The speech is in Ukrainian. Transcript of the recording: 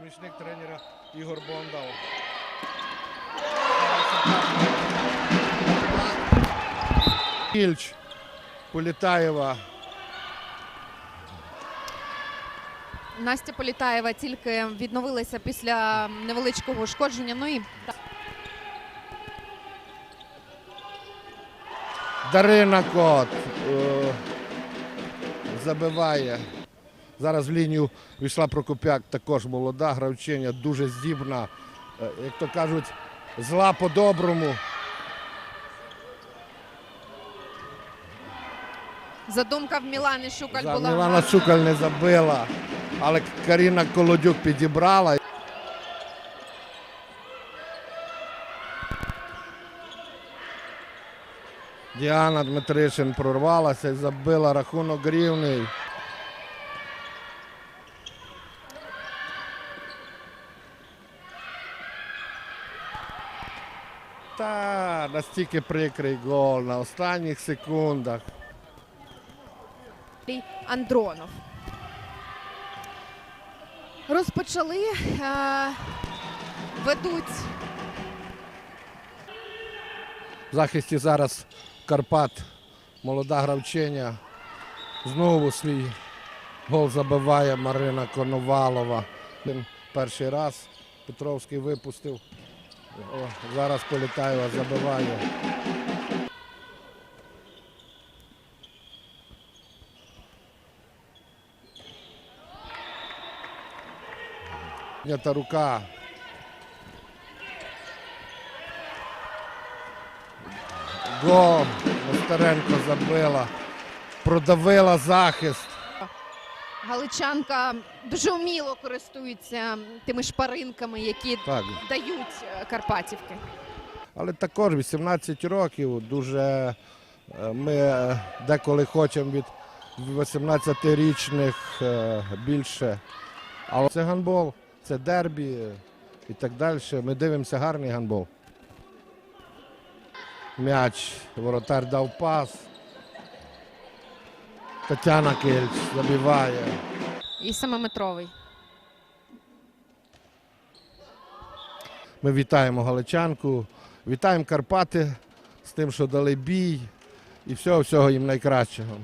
помічник тренера Ігор Бондал. Ільч Політаєва. Настя Політаєва тільки відновилася після невеличкого ушкодження. Ну і Дарина Кот е, забиває. Зараз в лінію війшла Прокопяк, також молода гравчиня, дуже здібна. Е, Як то кажуть, зла по-доброму. задумка в Мілани Шукаль За була. Мілана. Шукаль не забила, але Каріна Колодюк підібрала. Діана Дмитришин прорвалася і забила рахунок рівний. Та настільки прикрий гол на останніх секундах. Андронов. Розпочали, е, ведуть В захисті зараз Карпат, молода гравчиня. Знову свій гол забиває Марина Коновалова. Перший раз Петровський випустив. О, зараз Політаєва забиває. Піднята рука. Гол. Нестеренко забила. Продавила захист. Галичанка дуже вміло користується тими шпаринками, які Так. дають е, Карпатівки. Але також 18 років. Дуже е, ми е, деколи хочемо від 18-річних е, більше. Але це гандбол, це дербі і так далі. Ми дивимося гарний гандбол. М'яч, воротар дав пас. Тетяна Кельч забиває. І семиметровий. Ми вітаємо Галичанку, вітаємо Карпати з тим, що дали бій. І всього всього їм найкращого.